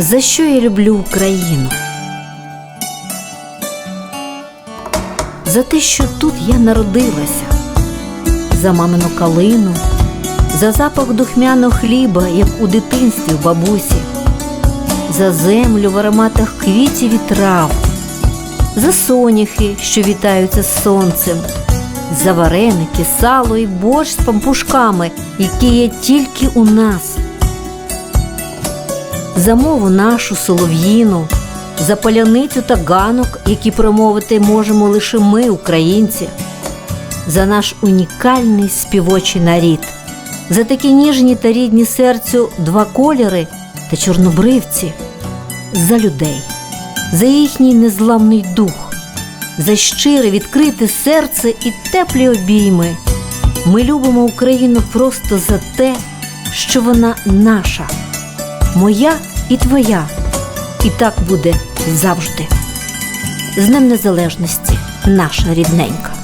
За що я люблю Україну? За те, що тут я народилася, за мамину калину, за запах духмяного хліба, як у дитинстві в бабусі, за землю в ароматах квітів і трав, за соняхи, що вітаються з сонцем, за вареники, сало і борщ з пампушками, які є тільки у нас за мову нашу солов'їну, за поляницю та ганок, які промовити можемо лише ми, українці, за наш унікальний співочий нарід, за такі ніжні та рідні серцю два кольори та чорнобривці, за людей, за їхній незламний дух, за щире відкрите серце і теплі обійми. Ми любимо Україну просто за те, що вона наша моя і твоя. І так буде завжди. З Днем Незалежності, наша рідненька.